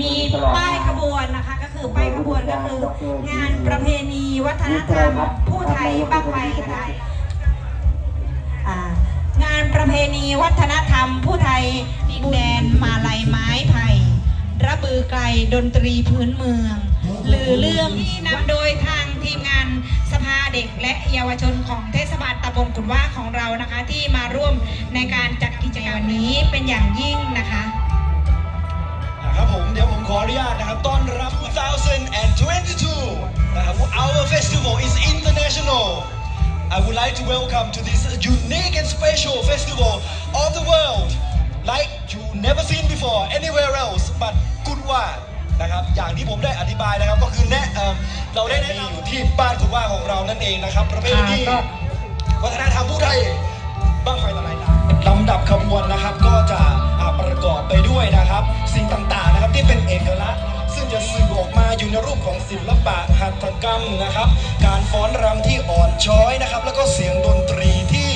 มีป้ายขบวนนะคะ ก็คือป้ายขบวนก็คืองานประเพณีวัฒนธรรมผู้ไทยบ้างไฟนะคะอ่างานประเพณีวัฒนธรรมผู้ไทยดินแดนมาลัยไม้ไผ่ระบือไกลดนตรีพื้นเมืองลือเรื่องที่นำโดยทางทีมงานสภาเด็กและเยาวชนของเทศบาลตำบลกุนว่าของเรานะคะ ที่มาร่วมในการจัดกิจกรรมนี้เป็นอย่างยิ่งนะคะ ขออนุญาตนะครับ ต้อนรับ 2022 นะครับ Our festival is international. I would like to welcome to this unique and special festival of the world like you never seen before anywhere else but กุดว่านะครับอย่างที่ผมได้อธิบายนะครับก็คือแนะเอ่อเราได้แนะนำอยู่ที่บ้านกุดว่าของเรานั่นเองนะครับประเพณีค่ะก็วัฒนธรรมผู้ไทยบ้างไฟตะไลน้ำลำ จะสื่อออกมาอยู่ในรูปของศิลปะหัตถกรรมนะครับ การฟ้อนรำที่อ่อนช้อยนะครับ แล้วก็เสียงดนตรีที่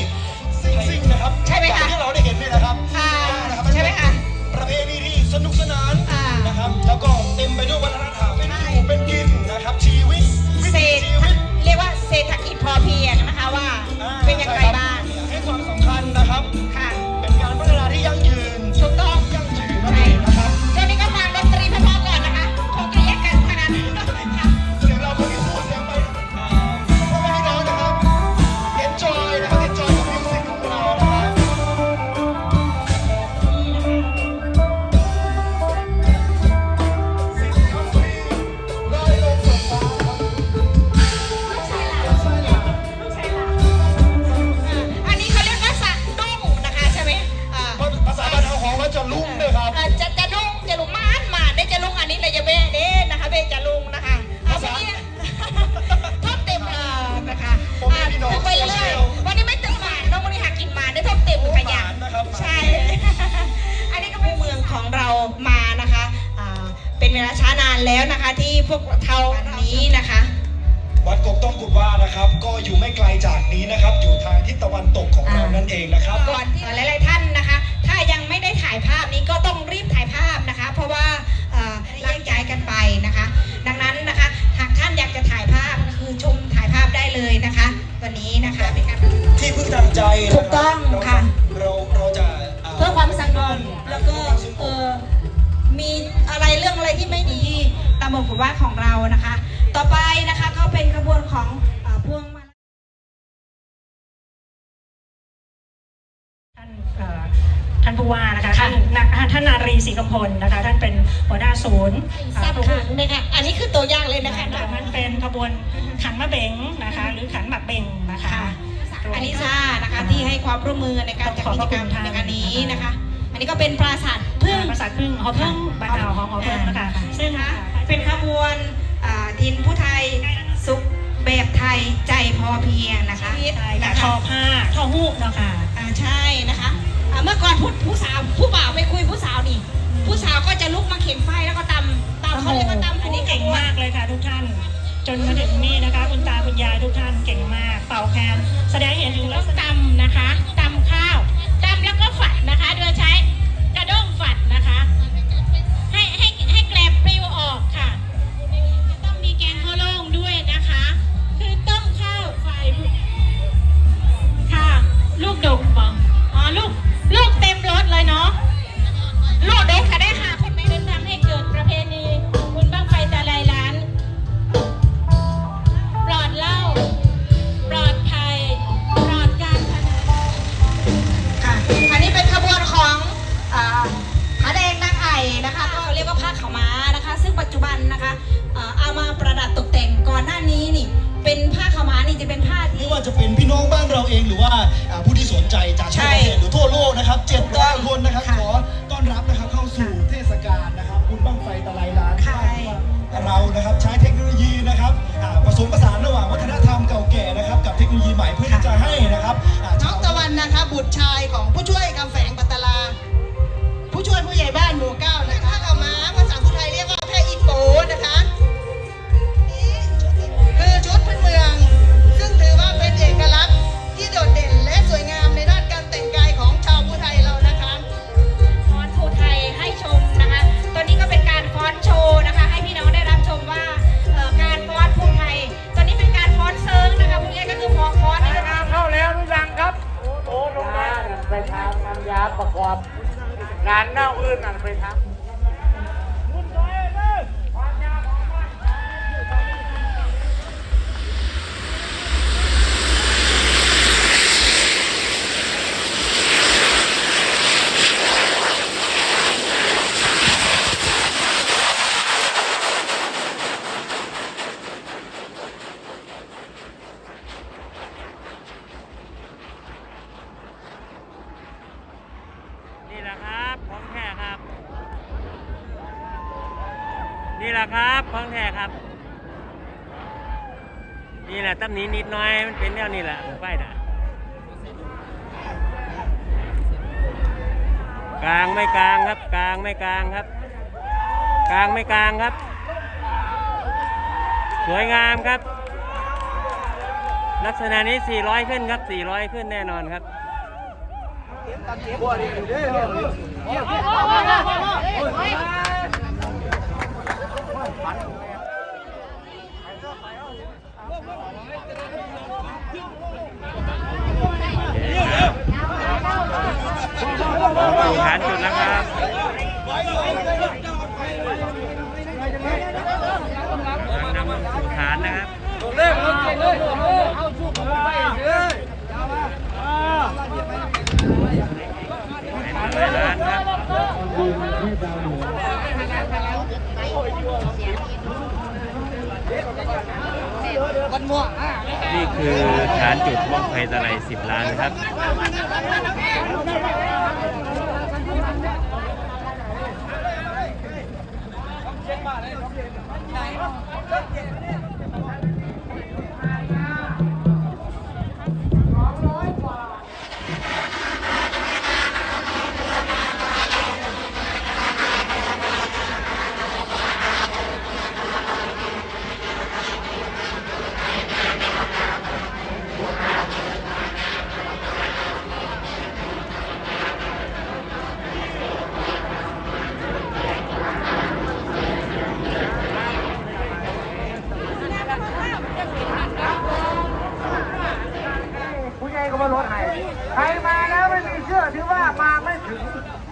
ซิ่งๆนะครับใช่ไหมคะอย่างที่เราได้เห็นเนี่ยนะครับอ่านะครับใช่ไหมคะประเพณีที่สนุกสนานอ่านนะครับ แล้วก็เต็มไปด้วยวัฒนธรรม พวกเท่านี้นะคะวัดกกต้องกุดว่านะครับ ก็อยู่ไม่ไกลจากนี้นะครับ อยู่ทางทิศตะวันตกของเรานั่นเองนะครับก่อนที่หลายๆท่านนะคะ ถ้ายังไม่ได้ถ่ายภาพนี้ก็ต้องรีบถ่ายภาพนะคะ เพราะว่าเอ่อแยกย้ายกันไปนะคะ ดังนั้นนะคะหากท่านอยากจะถ่ายภาพก็คือชมถ่ายภาพได้เลยนะคะ วันนี้นะคะเป็นการที่พึ่งทางใจนะครับถูกต้อง มบทกฎว่าของเรานะคะ ต่อไปนะคะก็เป็นขบวนของเอ่อพวงมาลัยท่านเอ่อท่านผู้ว่านะคะท่านนาท่านนารีศรีกำพลนะคะท่านเป็นหัวหน้าศูนย์อ่าสับขังเลยค่ะอันนี้คือตัวอย่างเลยนะคะจากนั้นเป็นขบวนขันมะเบงนะคะ หรือขันหมักเบงนะคะค่ะอันนี้ซ่านะคะที่ให้ความร่วมมือในการจัดกิจกรรมในการนี้นะคะอั นนี้ก็เป็นปราสาทพึ่ง ภาษาพึ่งหอพึ่งบ้านเราของหอพึ่งนะคะ ซึ่งนะคะเป็นขบวนอ่าดินผู้ไทยสุขแบบไทยใจพอเพียงนะคะใช่ค่ะนะทอคะผ้าทอหูกเนาะค่ะ อ่าใช่นะคะอ่าเมื่อก่อนผู้ผู้สาวผู้บ่าวไปคุยผู้สาวนี่ ผู้สาวก็จะลุกมาเข็นไฟแล้วก็ตำตำเขาเรียกว่าตำอันนี้เก่งมากเลยค่ะทุกท่าน จนมาถึงนี่นะคะ คุณตาคุณยายทุกท่านเก่งมาก เป่าแคนแสดงให้เห็นถึงลักษณะตำนะคะตำข้าวตำแล้วก็ฝัด เราเองหรือว่าอ่าผู้ที่สนใจจากทั่วประเทศหรือทั่วโลกนะครับเจ็ดร้อยคนนะครับค่ะขอต้อนรับนะครับเข้าสู่เทศกาลนะครับบุญบั้งไฟตะไลล้านค่ะเรานะครับใช้เทคโนโลยีนะครับอ่าผสมผสานระหว่างวัฒนธรรมเก่าแก่นะครับกับเทคโนโลยีใหม่เพื่อที่จะให้นะครับอ่าน้ชาองว ตะวันนะคะบุตรชายของ รื่องอะไรครับ้ครับ นี่แหละตำหนี้นิดน้อยมันเป็นแนวนี้แหละไฟน่ะกลางไม่กลางครับ กลางไม่กลางครับ กลางไม่กลางครับ สวยงามครับ ลักษณะนี้ 400 ขึ้นครับ 400 ขึ้นแน่นอนครับ สู่ฐานจุดแล้วครับกำลังนำสู่ฐานนะครับเป็นร้อยล้านครับนี่คือฐานจุดบ้องไฟตะไล10ล้านครับ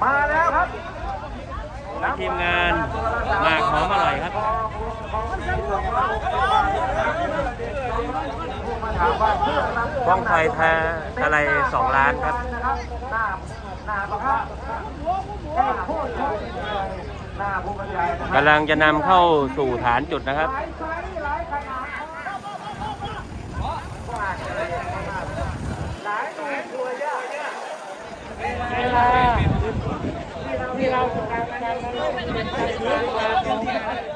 มาแล้วครับทีมงานมากหอมอร่อยครับบ้องไฟแท้ทะเลสองล้านครับหน้าหน้าประคับกำลังจะนำเข้าสู่ฐานจุดนะครับหลา ยไซส์หลายขนาด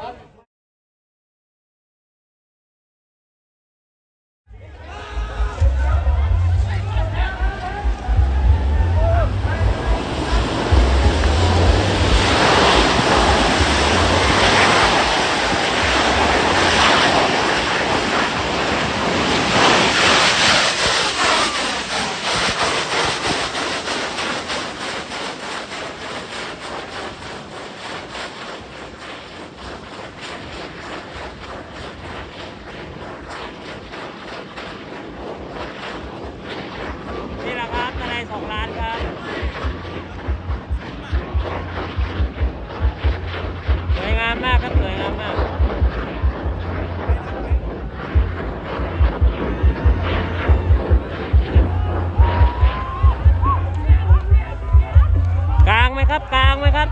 กลางไหมครับ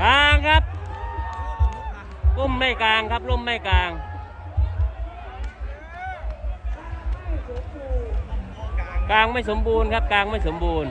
กลางครับร่มไม่กลางครับร่มไม่กลางกลางไม่สมบูรณ์ครับกลางไม่สมบูรณ์